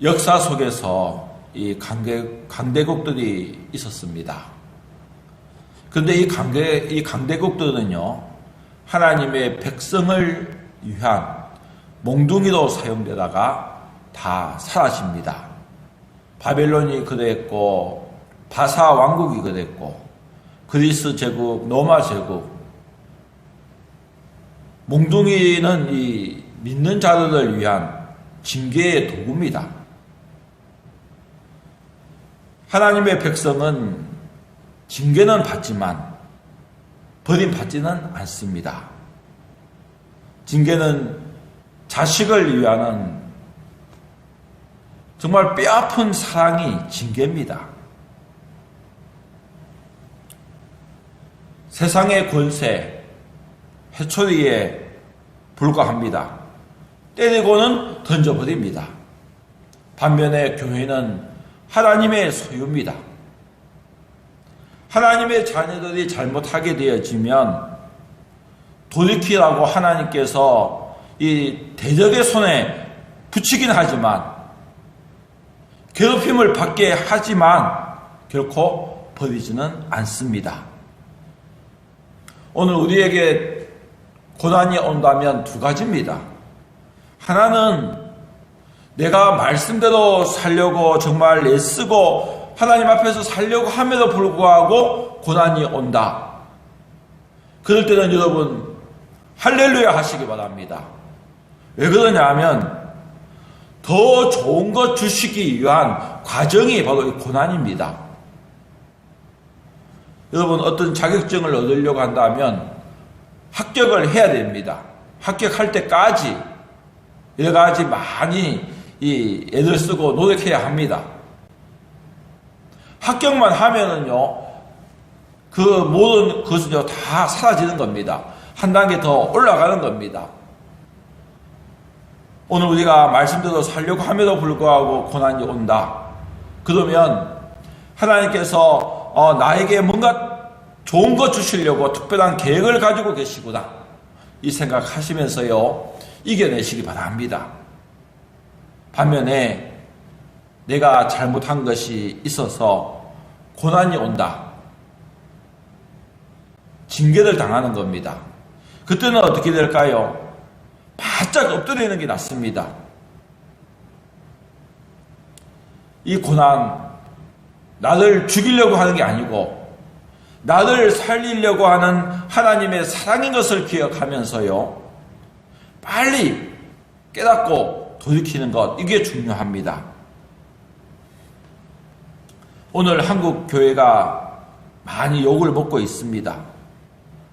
역사 속에서 이 강대, 강대국들이 있었습니다. 그런데 이 강대, 이 강대국들은요, 하나님의 백성을 위한 몽둥이로 사용되다가 다 사라집니다. 바벨론이 그랬고, 바사 왕국이 그랬고, 그리스 제국, 로마 제국, 몽둥이는 이 믿는 자들을 위한 징계의 도구입니다. 하나님의 백성은 징계는 받지만 버림받지는 않습니다. 징계는 자식을 위하는 정말 뼈아픈 사랑이 징계입니다. 세상의 권세, 해초리에 불과합니다. 때리고는 던져버립니다. 반면에 교회는 하나님의 소유입니다. 하나님의 자녀들이 잘못하게 되어지면 돌이키라고 하나님께서 이 대적의 손에 붙이긴 하지만 괴롭힘을 받게 하지만 결코 버리지는 않습니다. 오늘 우리에게 고난이 온다면 두 가지입니다. 하나는 내가 말씀대로 살려고 정말 애쓰고 하나님 앞에서 살려고 함에도 불구하고 고난이 온다. 그럴 때는 여러분 할렐루야 하시기 바랍니다. 왜 그러냐 하면 더 좋은 것 주시기 위한 과정이 바로 이 고난입니다. 여러분 어떤 자격증을 얻으려고 한다면 합격을 해야 됩니다. 합격할 때까지 여러 가지 많이 이 애들 쓰고 노력해야 합니다. 합격만 하면은요, 그 모든 것은요, 다 사라지는 겁니다. 한 단계 더 올라가는 겁니다. 오늘 우리가 말씀대로 살려고 함에도 불구하고 고난이 온다. 그러면 하나님께서 어, 나에게 뭔가 좋은 것 주시려고 특별한 계획을 가지고 계시구나. 이 생각하시면서요, 이겨내시기 바랍니다. 반면에 내가 잘못한 것이 있어서 고난이 온다. 징계를 당하는 겁니다. 그때는 어떻게 될까요? 바짝 엎드리는 게 낫습니다. 이 고난, 나를 죽이려고 하는 게 아니고, 나를 살리려고 하는 하나님의 사랑인 것을 기억하면서요, 빨리 깨닫고 돌이키는 것, 이게 중요합니다. 오늘 한국 교회가 많이 욕을 먹고 있습니다.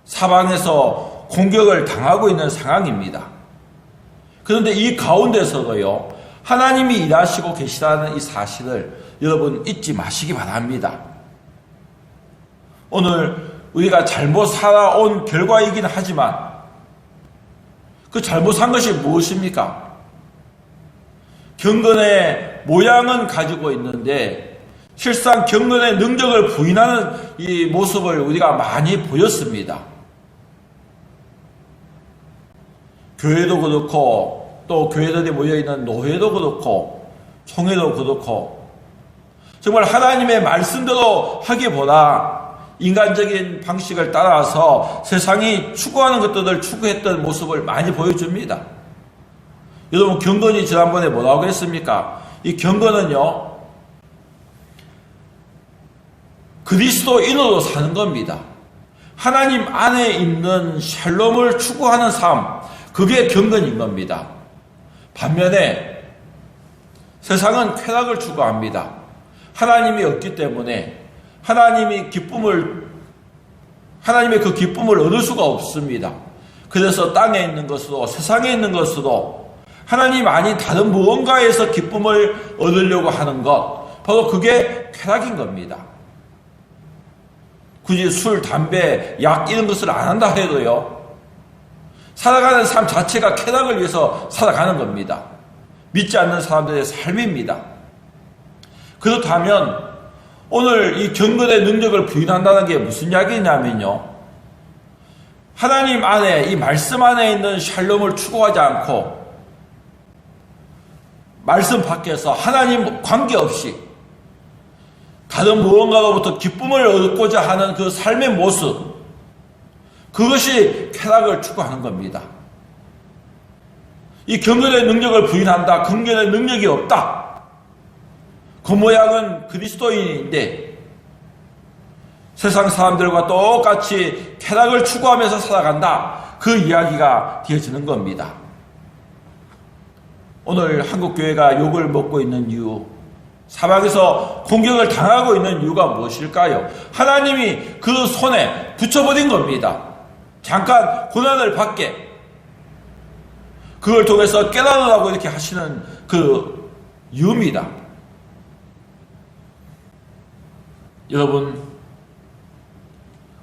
사방에서 공격을 당하고 있는 상황입니다. 그런데 이 가운데서도요, 하나님이 일하시고 계시다는 이 사실을 여러분 잊지 마시기 바랍니다. 오늘 우리가 잘못 살아온 결과이긴 하지만 그 잘못한 것이 무엇입니까? 경건의 모양은 가지고 있는데 실상 경건의 능력을 부인하는 이 모습을 우리가 많이 보였습니다. 교회도 그렇고 또 교회들이 모여있는 노회도 그렇고 총회도 그렇고 정말 하나님의 말씀대로 하기보다 인간적인 방식을 따라서 세상이 추구하는 것들을 추구했던 모습을 많이 보여줍니다. 여러분 경건이 지난번에 뭐라고 했습니까? 이 경건은요 그리스도인으로 사는 겁니다. 하나님 안에 있는 샬롬을 추구하는 삶, 그게 경건인 겁니다. 반면에 세상은 쾌락을 추구합니다. 하나님이 없기 때문에 하나님이 기쁨을 하나님의 그 기쁨을 얻을 수가 없습니다. 그래서 땅에 있는 것으로 세상에 있는 것으로 하나님 아닌 다른 무언가에서 기쁨을 얻으려고 하는 것 바로 그게 쾌락인 겁니다. 굳이 술, 담배, 약 이런 것을 안 한다 해도요. 살아가는 삶 자체가 쾌락을 위해서 살아가는 겁니다. 믿지 않는 사람들의 삶입니다. 그렇다면 오늘 이 경건의 능력을 부인한다는 게 무슨 이야기냐면요. 하나님 안에 이 말씀 안에 있는 샬롬을 추구하지 않고 말씀 밖에서 하나님 관계없이 다른 무언가로부터 기쁨을 얻고자 하는 그 삶의 모습, 그것이 쾌락을 추구하는 겁니다. 이 경건의 능력을 부인한다. 경건의 능력이 없다. 그 모양은 그리스도인인데 세상 사람들과 똑같이 쾌락을 추구하면서 살아간다. 그 이야기가 되어지는 겁니다. 오늘 한국교회가 욕을 먹고 있는 이유, 사방에서 공격을 당하고 있는 이유가 무엇일까요? 하나님이 그 손에 붙여버린 겁니다. 잠깐 고난을 받게. 그걸 통해서 깨달으라고 이렇게 하시는 그 이유입니다. 여러분,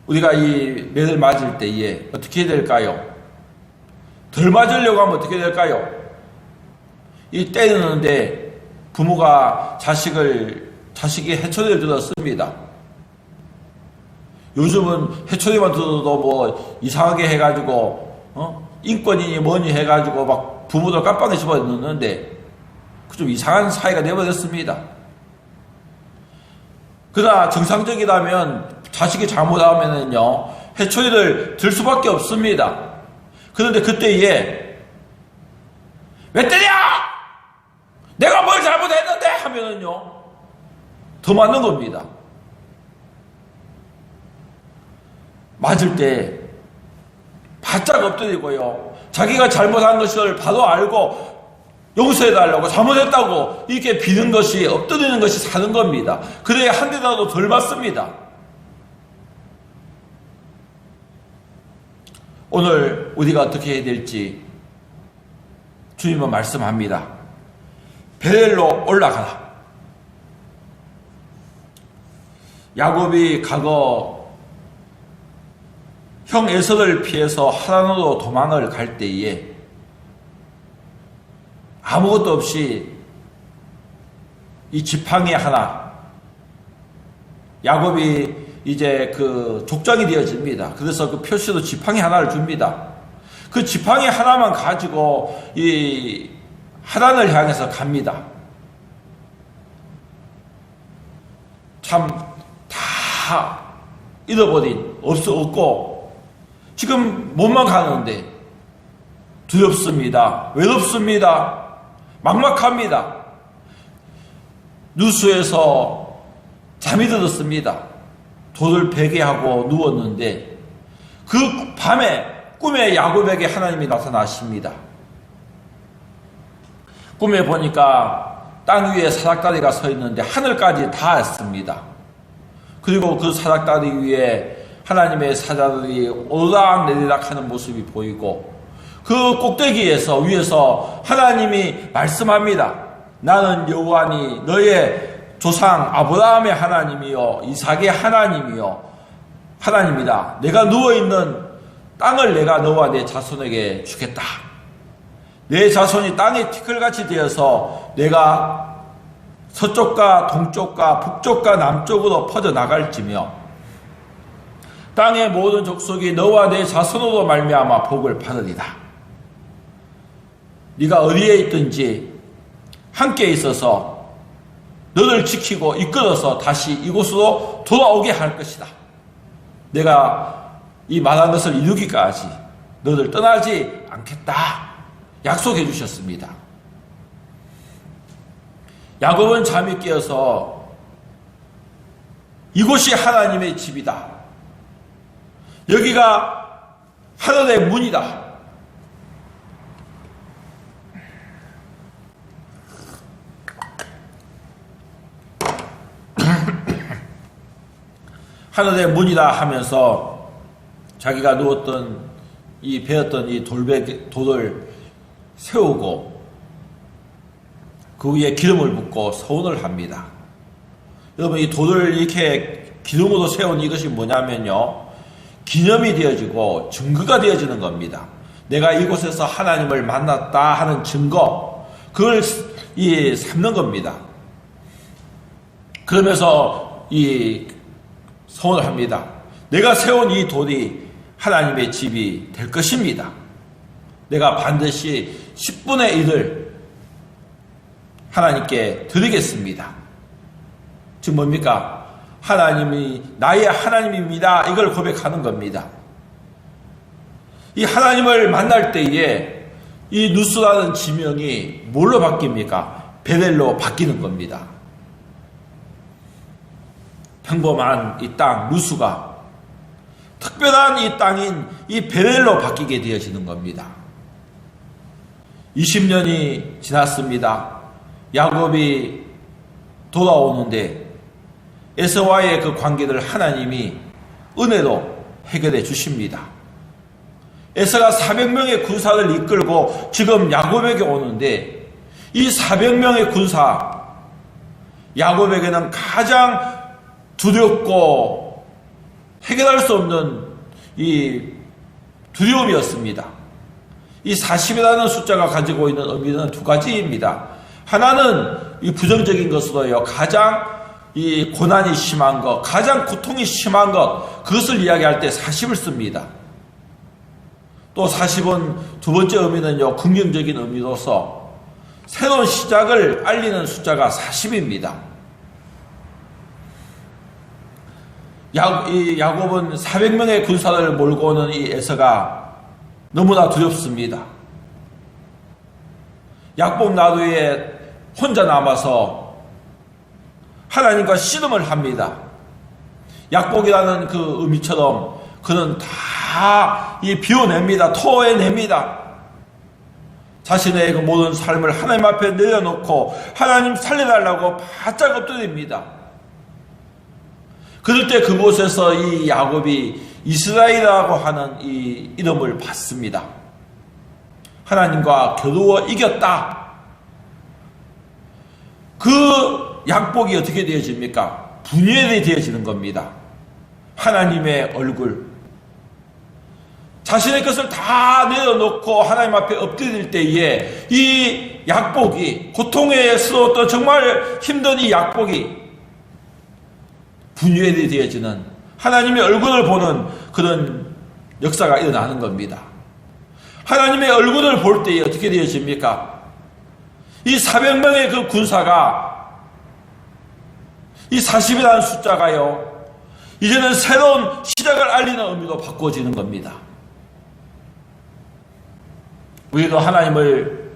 우리가 이 매를 맞을 때에 어떻게 될까요? 덜 맞으려고 하면 어떻게 될까요? 이 때리는데 부모가 자식을 자식이 해초리를 들었습니다. 요즘은 해초리만 들어도 뭐 이상하게 해가지고 어? 인권이니 뭐니 해가지고 막 부모들 깜빡이 집어넣는데 그 좀 이상한 사이가 되어버렸습니다. 그러나 정상적이라면 자식이 잘못하면은요 해초리를 들 수밖에 없습니다. 그런데 그때에 왜 때려? 내가 뭘 잘못했는데 하면은요 더 맞는 겁니다. 맞을 때 바짝 엎드리고요. 자기가 잘못한 것을 바로 알고 용서해달라고 잘못했다고 이렇게 비는 것이 엎드리는 것이 사는 겁니다. 그래야 한 대라도 덜 맞습니다. 오늘 우리가 어떻게 해야 될지 주님은 말씀합니다. 베델로 올라가라. 야곱이 과거 형 에서를 피해서 하란으로 도망을 갈 때에 아무것도 없이 이 지팡이 하나 야곱이 이제 그 족장이 되어집니다. 그래서 그 표시로 지팡이 하나를 줍니다. 그 지팡이 하나만 가지고 이 하란을 향해서 갑니다. 참 다 잃어버린 없어 없고 지금 몸만 가는데 두렵습니다. 외롭습니다. 막막합니다. 누수에서 잠이 들었습니다. 돌을 베개하고 누웠는데 그 밤에 꿈에 야곱에게 하나님이 나타나십니다. 꿈에 보니까 땅 위에 사닥다리가 서 있는데 하늘까지 닿았습니다. 그리고 그 사닥다리 위에 하나님의 사자들이 오르락 내리락 하는 모습이 보이고 그 꼭대기에서 위에서 하나님이 말씀합니다. 나는 여호와니 너의 조상 아브라함의 하나님이요 이삭의 하나님이요 하나님이다. 내가 누워 있는 땅을 내가 너와 내 자손에게 주겠다. 내 자손이 땅의 티끌같이 되어서 내가 서쪽과 동쪽과 북쪽과 남쪽으로 퍼져 나갈지며 땅의 모든 족속이 너와 내 자손으로 말미암아 복을 받으리다. 네가 어디에 있든지 함께 있어서 너를 지키고 이끌어서 다시 이곳으로 돌아오게 할 것이다. 내가 이 말한 것을 이루기까지 너를 떠나지 않겠다. 약속해 주셨습니다. 야곱은 잠이 깨어서 이곳이 하나님의 집이다. 여기가 하늘의 문이다. 하늘의 문이다 하면서 자기가 누웠던 이 베었던 이 돌배 돌을 세우고 그 위에 기름을 붓고 서운을 합니다. 여러분 이 돌을 이렇게 기름으로 세운 이것이 뭐냐면요. 기념이 되어지고 증거가 되어지는 겁니다. 내가 이곳에서 하나님을 만났다 하는 증거, 그걸 이 삼는 겁니다. 그러면서 이 서원을 합니다. 내가 세운 이 돌이 하나님의 집이 될 것입니다. 내가 반드시 10분의 1을 하나님께 드리겠습니다. 즉 뭡니까? 하나님이 나의 하나님입니다. 이걸 고백하는 겁니다. 이 하나님을 만날 때에 이 누스라는 지명이 뭘로 바뀝니까? 베델로 바뀌는 겁니다. 평범한 이 땅, 누수가 특별한 이 땅인 이 베델로 바뀌게 되어지는 겁니다. 20년이 지났습니다. 야곱이 돌아오는데 에서와의 그 관계를 하나님이 은혜로 해결해 주십니다. 에서가 400명의 군사를 이끌고 지금 야곱에게 오는데 이 400명의 군사 야곱에게는 가장 두렵고 해결할 수 없는 이 두려움이었습니다. 이 40이라는 숫자가 가지고 있는 의미는 두 가지입니다. 하나는 이 부정적인 것으로요. 가장 이 고난이 심한 것, 가장 고통이 심한 것, 그것을 이야기할 때 40을 씁니다. 또 40은 두 번째 의미는요, 긍정적인 의미로서 새로운 시작을 알리는 숫자가 40입니다. 야, 이 야곱은 400명의 군사를 몰고 오는 이 에서가 너무나 두렵습니다. 약복 나루에 혼자 남아서 하나님과 씨름을 합니다. 약복이라는 그 의미처럼 그는 다 이 비워냅니다. 토해냅니다. 자신의 그 모든 삶을 하나님 앞에 내려놓고 하나님 살려달라고 바짝 엎드립니다. 그럴 때 그곳에서 이 야곱이 이스라엘이라고 하는 이 이름을 받습니다. 하나님과 겨루어 이겼다. 그 약복이 어떻게 되어집니까? 분열이 되어지는 겁니다. 하나님의 얼굴. 자신의 것을 다 내려놓고 하나님 앞에 엎드릴 때에 이 약복이 고통에 쓰었던 정말 힘든 이 약복이 분열이 되어지는 하나님의 얼굴을 보는 그런 역사가 일어나는 겁니다. 하나님의 얼굴을 볼 때에 어떻게 되어집니까? 이 400명의 그 군사가 이 40이라는 숫자가요. 이제는 새로운 시작을 알리는 의미로 바꿔지는 겁니다. 우리도 하나님을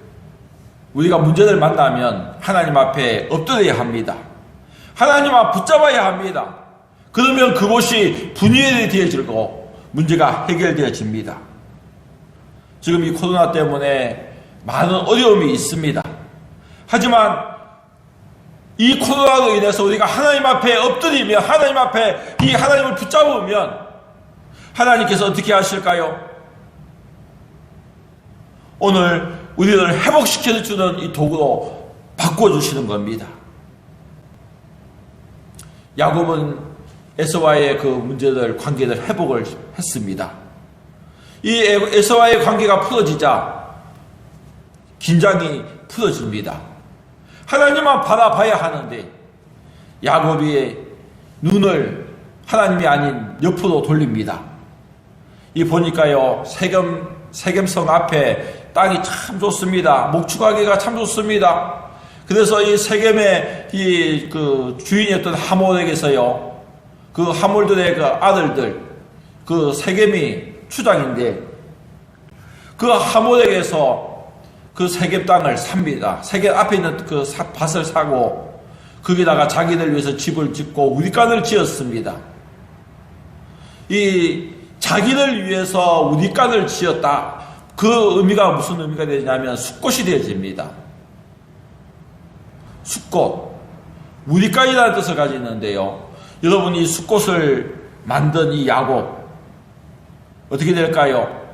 우리가 문제를 만나면 하나님 앞에 엎드려야 합니다. 하나님 앞 붙잡아야 합니다. 그러면 그곳이 분열이 되어지고 문제가 해결되어집니다. 지금 이 코로나 때문에 많은 어려움이 있습니다. 하지만 이 코로나로 인해서 우리가 하나님 앞에 엎드리면 하나님 앞에 이 하나님을 붙잡으면 하나님께서 어떻게 하실까요? 오늘 우리를 회복시켜 주는 이 도구로 바꿔 주시는 겁니다. 야곱은 에서와의 그 문제들, 관계를 회복을 했습니다. 이 에서와의 관계가 풀어지자 긴장이 풀어집니다. 하나님만 바라봐야 하는데 야곱이 눈을 하나님이 아닌 옆으로 돌립니다. 이 보니까요 세겜 세겜성 앞에 땅이 참 좋습니다. 목축하기가 참 좋습니다. 그래서 이 세겜의 이 그 주인이었던 하몰에게서요 그 하몰들의 그 아들들 그 세겜이 추장인데 그 하몰에게서 그 세겜 땅을 삽니다. 세겜 앞에 있는 그 밭을 사고 거기다가 자기들 위해서 집을 짓고 우리간을 지었습니다. 이 자기를 위해서 우리간을 지었다. 그 의미가 무슨 의미가 되냐면 숫꽃이 되어집니다. 숫꽃. 우리간이라는 뜻을 가지는데요. 여러분 이 숫꽃을 만든 이 야곱 어떻게 될까요?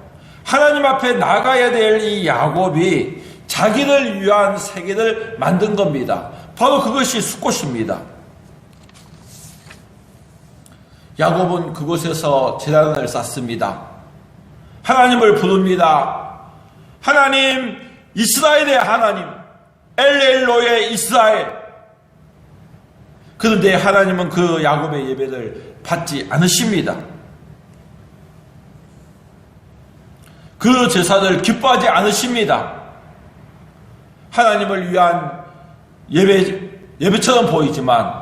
하나님 앞에 나가야 될 이 야곱이 자기를 위한 세계를 만든 겁니다. 바로 그것이 숫꽃입니다. 야곱은 그곳에서 재단을 쌓습니다. 하나님을 부릅니다. 하나님, 이스라엘의 하나님, 엘엘로의 이스라엘. 그런데 하나님은 그 야곱의 예배를 받지 않으십니다. 그 제사를 기뻐하지 않으십니다. 하나님을 위한 예배, 예배처럼 보이지만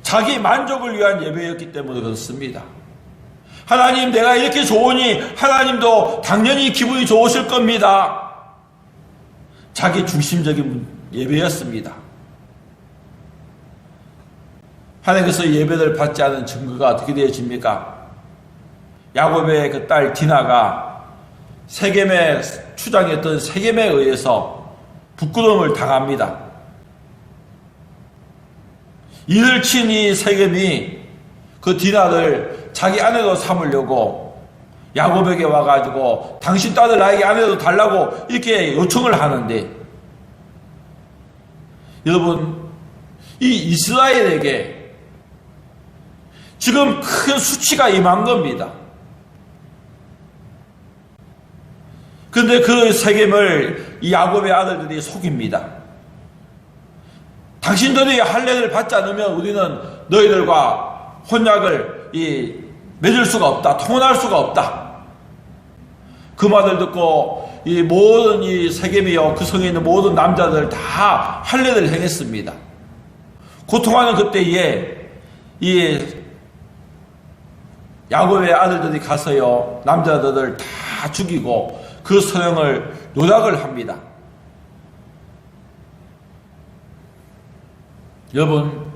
자기 만족을 위한 예배였기 때문에 그렇습니다. 하나님 내가 이렇게 좋으니 하나님도 당연히 기분이 좋으실 겁니다. 자기 중심적인 예배였습니다. 하나님께서 예배를 받지 않은 증거가 어떻게 되어집니까? 야곱의 그 딸 디나가 세겜의 추장이었던 세겜에 의해서 부끄러움을 당합니다. 이를 친 이 세겜이 그 디나를 자기 아내로 삼으려고 야곱에게 와가지고 당신 딸을 나에게 아내로 달라고 이렇게 요청을 하는데 여러분 이 이스라엘에게 지금 큰 수치가 임한 겁니다. 그런데 그 세겜을 이 야곱의 아들들이 속입니다. 당신들이 할례를 받지 않으면 우리는 너희들과 혼약을 이 맺을 수가 없다. 통혼할 수가 없다. 그 말을 듣고 이 모든 이 세겜이요 그 성에 있는 모든 남자들 다 할례를 행했습니다. 고통하는 그때에 이 야곱의 아들들이 가서요 남자들을 다 죽이고 그 소령을 요락을 합니다. 여러분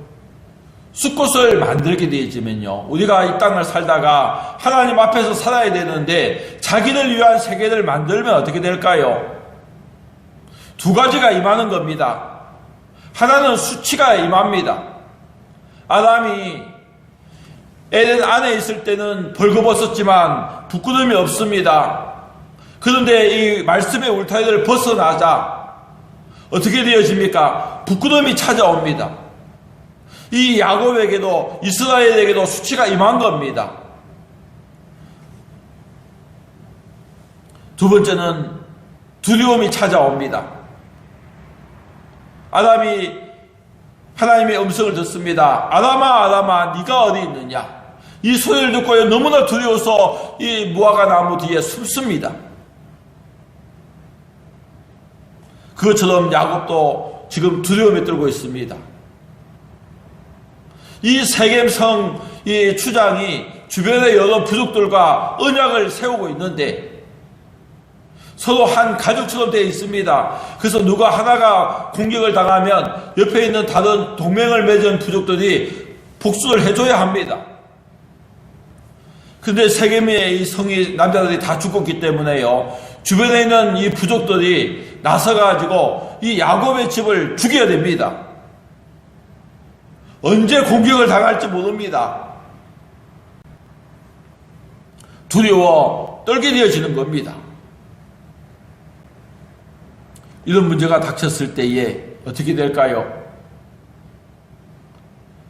숲꽃을 만들게 되어지면요 우리가 이 땅을 살다가 하나님 앞에서 살아야 되는데 자기를 위한 세계를 만들면 어떻게 될까요? 두 가지가 임하는 겁니다. 하나는 수치가 임합니다. 아담이 에덴 안에 있을 때는 벌거벗었지만 부끄러움이 없습니다. 그런데 이 말씀의 울타리를 벗어나자 어떻게 되어집니까? 부끄러움이 찾아옵니다. 이 야곱에게도 이스라엘에게도 수치가 임한 겁니다. 두 번째는 두려움이 찾아옵니다. 아담이 하나님의 음성을 듣습니다. 아담아 아담아 네가 어디 있느냐? 이 소리를 듣고 너무나 두려워서 이 무화과 나무 뒤에 숨습니다. 그것처럼 야곱도 지금 두려움에 떨고 있습니다. 이 세겜성 이 추장이 주변의 여러 부족들과 언약을 세우고 있는데 서로 한 가족처럼 되어 있습니다. 그래서 누가 하나가 공격을 당하면 옆에 있는 다른 동맹을 맺은 부족들이 복수를 해줘야 합니다. 근데 세겜의 이 성이 남자들이 다 죽었기 때문에요. 주변에 있는 이 부족들이 나서가지고 이 야곱의 집을 죽여야 됩니다. 언제 공격을 당할지 모릅니다. 두려워 떨게 되어지는 겁니다. 이런 문제가 닥쳤을 때에 어떻게 될까요?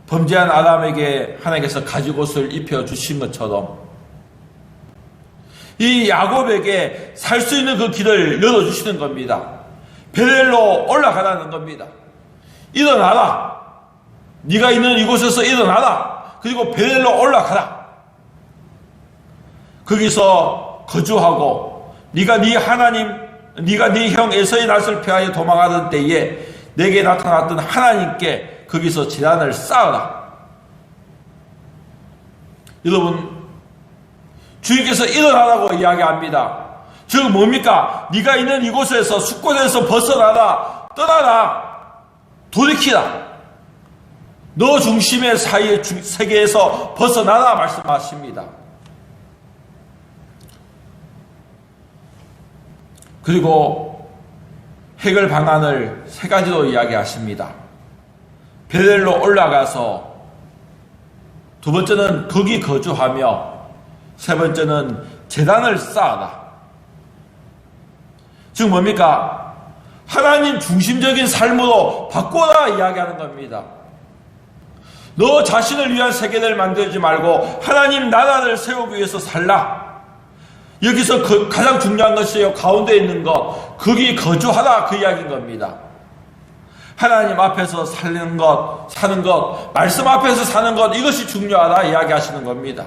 범죄한 아담에게 하나님께서 가지옷을 입혀 주신 것처럼 이 야곱에게 살 수 있는 그 길을 열어 주시는 겁니다. 베델로 올라가라는 겁니다. 일어나라. 네가 있는 이곳에서 일어나라. 그리고 베델로 올라가라. 거기서 거주하고 네가 네 하나님, 네가 네 형 에서의 낯을 피하여 도망하던 때에 내게 나타났던 하나님께 거기서 재단을 쌓아라. 여러분 주님께서 일어나라고 이야기합니다. 즉 뭡니까? 네가 있는 이곳에서 숙곳에서 벗어나라, 떠나라, 돌이키라. 너 중심의 사이의 세계에서 벗어나라 말씀하십니다. 그리고 해결 방안을 세 가지로 이야기하십니다. 베델로 올라가서 두 번째는 거기 거주하며 세 번째는 재단을 쌓아라. 즉 뭡니까? 하나님 중심적인 삶으로 바꿔라 이야기하는 겁니다. 너 자신을 위한 세계를 만들지 말고 하나님 나라를 세우기 위해서 살라. 여기서 그 가장 중요한 것이요 가운데 있는 것 거기 거주하라 그 이야기인 겁니다. 하나님 앞에서 살는 것, 사는 것, 말씀 앞에서 사는 것 이것이 중요하다 이야기하시는 겁니다.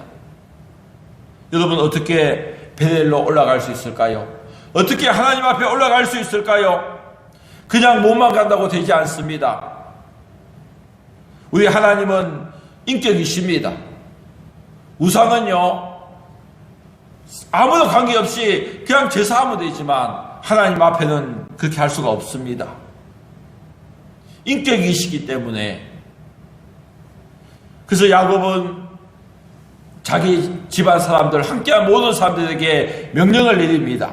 여러분 어떻게 베델로 올라갈 수 있을까요? 어떻게 하나님 앞에 올라갈 수 있을까요? 그냥 몸만 간다고 되지 않습니다. 우리 하나님은 인격이십니다. 우상은요, 아무도 관계없이 그냥 제사하면 되지만 하나님 앞에는 그렇게 할 수가 없습니다. 인격이시기 때문에 그래서 야곱은 자기 집안 사람들 함께한 모든 사람들에게 명령을 내립니다.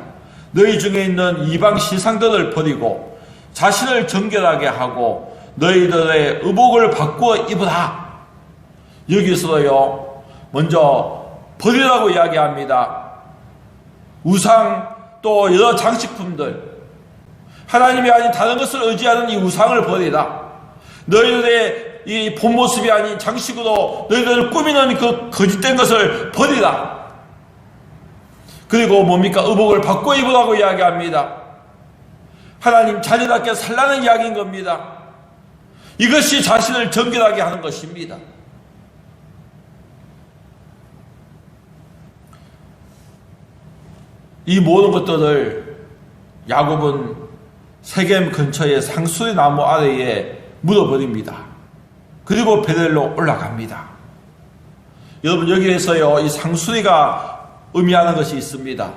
너희 중에 있는 이방 시상들을 버리고 자신을 정결하게 하고 너희들의 의복을 바꾸어 입으라. 여기서요 먼저 버리라고 이야기합니다. 우상 또 여러 장식품들 하나님이 아닌 다른 것을 의지하는 이 우상을 버리라. 너희들의 이 본 모습이 아닌 장식으로 너희들을 꾸미는 그 거짓된 것을 버리라. 그리고 뭡니까? 의복을 바꿔 입으라고 이야기합니다. 하나님 자녀답게 살라는 이야기인 겁니다. 이것이 자신을 정결하게 하는 것입니다. 이 모든 것들을 야곱은 세겜 근처의 상수리 나무 아래에 묻어버립니다. 그리고 베델로 올라갑니다. 여러분 여기에서요 이 상수리가 의미하는 것이 있습니다.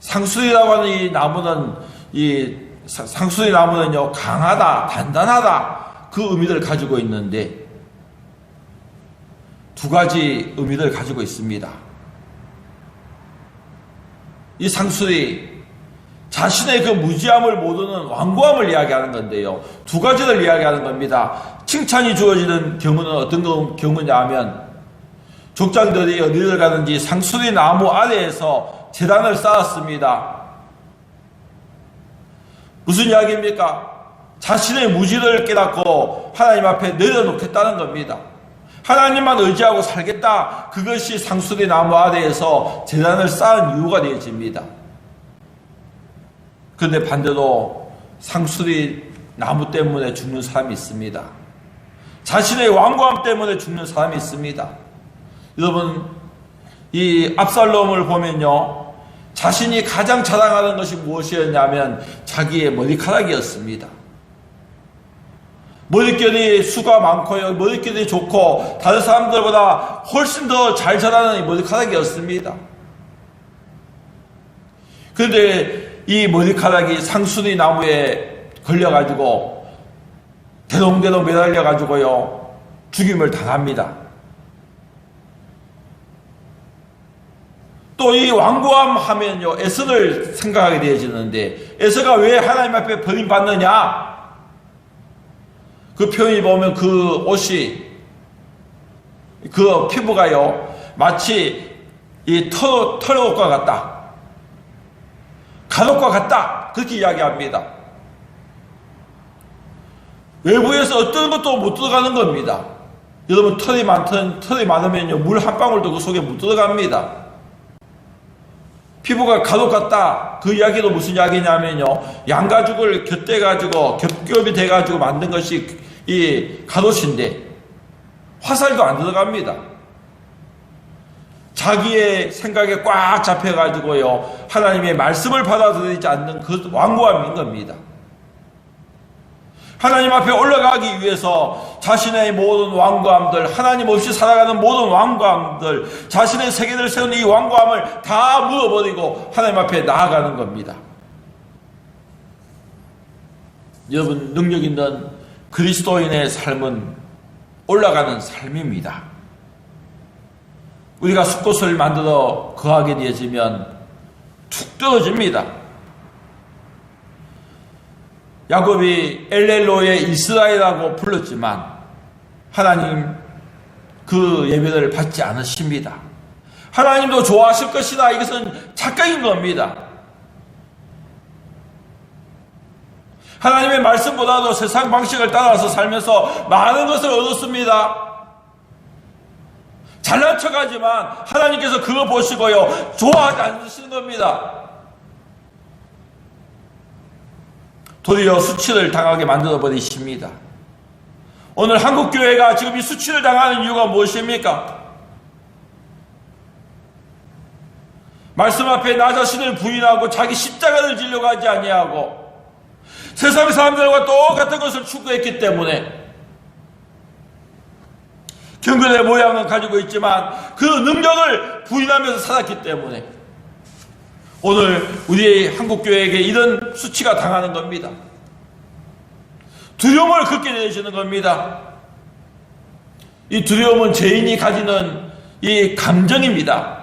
상수리라고 하는 이 나무는 이 사- 상수리 나무는요 강하다 단단하다 그 의미를 가지고 있는데 두 가지 의미를 가지고 있습니다. 이 상술이 자신의 그 무지함을 모르는 완고함을 이야기하는 건데요. 두 가지를 이야기하는 겁니다. 칭찬이 주어지는 경우는 어떤 경- 경우냐 하면 족장들이 어디를 가는지 상수리 나무 아래에서 재단을 쌓았습니다. 무슨 이야기입니까? 자신의 무지를 깨닫고 하나님 앞에 내려놓겠다는 겁니다. 하나님만 의지하고 살겠다. 그것이 상수리 나무 아래에서 재단을 쌓은 이유가 되어집니다. 그런데 반대로 상수리 나무 때문에 죽는 사람이 있습니다. 자신의 완고함 때문에 죽는 사람이 있습니다. 여러분, 이 압살롬을 보면요. 자신이 가장 자랑하는 것이 무엇이었냐면 자기의 머리카락이었습니다. 머릿결이 수가 많고요. 머릿결이 좋고 다른 사람들보다 훨씬 더 잘 자라는 이 머리카락이었습니다. 그런데 이 머리카락이 상수리 나무에 걸려가지고 대동대동 매달려 가지고요 죽임을 당합니다. 또이 완고함 하면요 에서를 생각하게 되어지는데 에서가 왜 하나님 앞에 버림 받느냐? 그 표현이 보면 그 옷이 그 피부가요 마치 이 털, 털옷과 같다. 간옷과 같다. 그렇게 이야기합니다. 외부에서 어떤 것도 못 들어가는 겁니다. 여러분 털이 많든 털이 많으면요 물 한 방울도 그 속에 못 들어갑니다. 피부가 가옷 같다. 그 이야기도 무슨 이야기냐면요. 양가죽을 곁대 가지고 겹겹이 돼 가지고 만든 것이 이 가옷인데 화살도 안 들어갑니다. 자기의 생각에 꽉 잡혀 가지고요. 하나님의 말씀을 받아들이지 않는 그 완고함인 겁니다. 하나님 앞에 올라가기 위해서 자신의 모든 완고함들, 하나님 없이 살아가는 모든 완고함들, 자신의 세계를 세운 이 완고함을 다 묻어버리고 하나님 앞에 나아가는 겁니다. 여러분, 능력 있는 그리스도인의 삶은 올라가는 삶입니다. 우리가 숲곳을 만들어 거하게 되어지면 툭 떨어집니다. 야곱이 엘렐로의 이스라엘이라고 불렀지만 하나님 그 예배를 받지 않으십니다. 하나님도 좋아하실 것이다. 이것은 착각인 겁니다. 하나님의 말씀보다도 세상 방식을 따라서 살면서 많은 것을 얻었습니다. 잘난 척하지만 하나님께서 그거 보시고요. 좋아하지 않으시는 겁니다. 도리어 수치를 당하게 만들어 버리십니다. 오늘 한국 교회가 지금 이 수치를 당하는 이유가 무엇입니까? 말씀 앞에 나 자신을 부인하고 자기 십자가를 지려고 하지 아니하고 세상 사람들과 똑같은 것을 추구했기 때문에 경건의 모양은 가지고 있지만 그 능력을 부인하면서 살았기 때문에 오늘 우리 한국교회에게 이런 수치가 당하는 겁니다. 두려움을 갖게 되시는 겁니다. 이 두려움은 죄인이 가지는 이 감정입니다.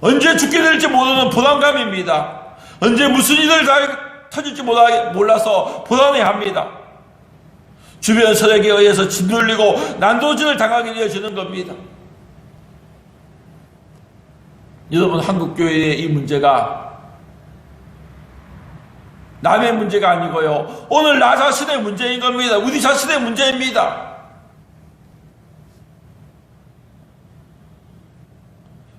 언제 죽게 될지 모르는 불안감입니다. 언제 무슨 일을 다 터질지 몰라- 몰라서 불안해합니다. 주변 세력에 의해서 짓눌리고 난도질을 당하게 되어지는 겁니다. 여러분 한국 교회의 이 문제가 남의 문제가 아니고요. 오늘 나 자신의 문제인 겁니다. 우리 자신의 문제입니다.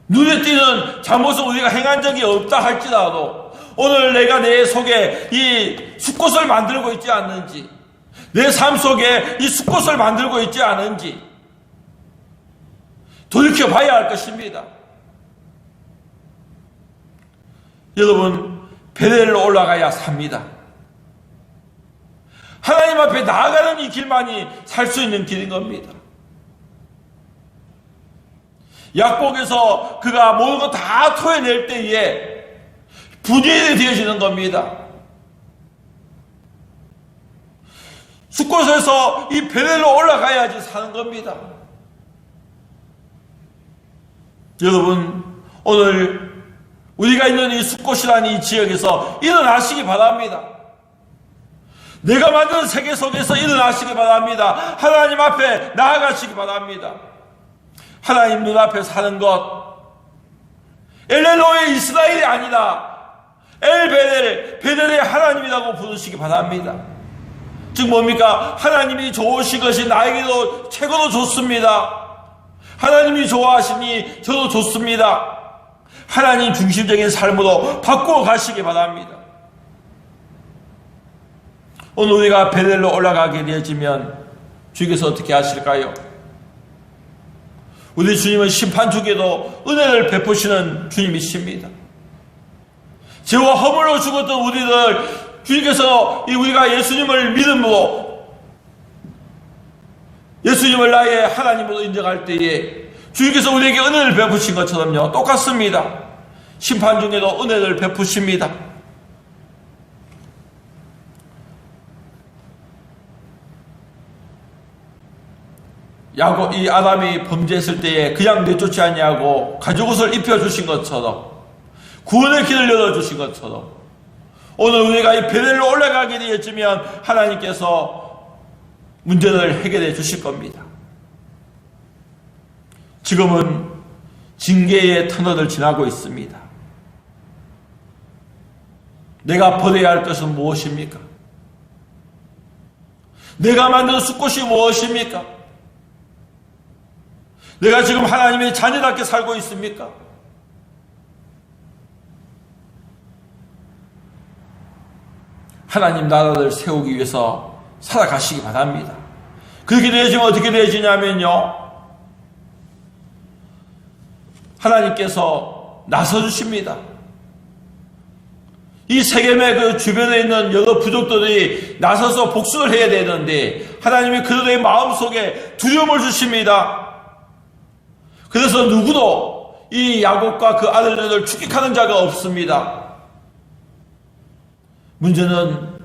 눈에 띄는 잘못을 우리가 행한 적이 없다 할지라도 오늘 내가 내 속에 이 숲꽃을 만들고 있지 않는지 내 삶 속에 이 숲꽃을 만들고 있지 않은지 돌이켜 봐야 할 것입니다. 여러분 베델로 올라가야 삽니다. 하나님 앞에 나아가는 이 길만이 살 수 있는 길인 겁니다. 약복에서 그가 모든 것다 토해낼 때에 분열이 되어지는 겁니다. 숲곳에서 이 베델로 올라가야지 사는 겁니다. 여러분, 오늘 우리가 있는 이 숲곳이라는 이 지역에서 일어나시기 바랍니다. 내가 만든 세계 속에서 일어나시기 바랍니다. 하나님 앞에 나아가시기 바랍니다. 하나님 눈앞에 사는 것, 엘레노의 이스라엘이 아니라 엘베델, 베델의 하나님이라고 부르시기 바랍니다. 즉 뭡니까? 하나님이 좋으신 것이 나에게도 최고로 좋습니다. 하나님이 좋아하시니 저도 좋습니다. 하나님 중심적인 삶으로 바꾸어 가시기 바랍니다. 오늘 우리가 베델로 올라가게 되어지면 주께서 어떻게 하실까요? 우리 주님은 심판 중에도 은혜를 베푸시는 주님이십니다. 죄와 허물로 죽었던 우리를 주님께서 이 우리가 예수님을 믿음으로 예수님을 나의 하나님으로 인정할 때에 주님께서 우리에게 은혜를 베푸신 것처럼요 똑같습니다. 심판 중에도 은혜를 베푸십니다. 야고 이 아담이 범죄했을 때에 그냥 내쫓지 아니하고 가죽옷을 입혀 주신 것처럼 구원의 길을 열어 주신 것처럼 오늘 우리가 이 베델로 올라가게 되었지만 하나님께서 문제를 해결해 주실 겁니다. 지금은 징계의 터널을 지나고 있습니다. 내가 버려야 할 것은 무엇입니까? 내가 만든 숲꽃이 무엇입니까? 내가 지금 하나님의 자녀답게 살고 있습니까? 하나님 나라를 세우기 위해서 살아가시기 바랍니다. 그렇게 되어지면 어떻게 되어지냐면요. 하나님께서 나서 주십니다. 이 세겜의 그 주변에 있는 여러 부족들이 나서서 복수를 해야 되는데 하나님이 그들의 마음속에 두려움을 주십니다. 그래서 누구도 이 야곱과 그 아들들을 추격하는 자가 없습니다. 문제는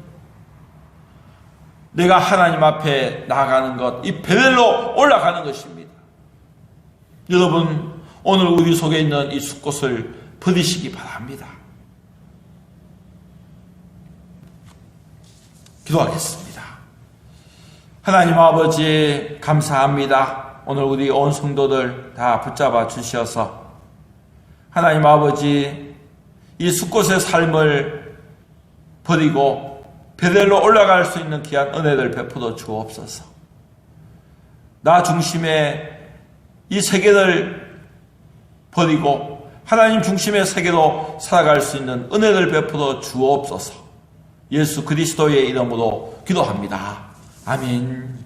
내가 하나님 앞에 나가는 것, 이 베델로 올라가는 것입니다. 여러분, 오늘 우리 속에 있는 이 숲꽃을 버리시기 바랍니다. 기도하겠습니다. 하나님 아버지, 감사합니다. 오늘 우리 온 성도들 다 붙잡아 주셔서 하나님 아버지, 이 숲꽃의 삶을 버리고 베델로 올라갈 수 있는 귀한 은혜를 베풀어 주옵소서. 나 중심의 이 세계를 버리고 하나님 중심의 세계로 살아갈 수 있는 은혜를 베풀어 주옵소서. 예수 그리스도의 이름으로 기도합니다. 아멘.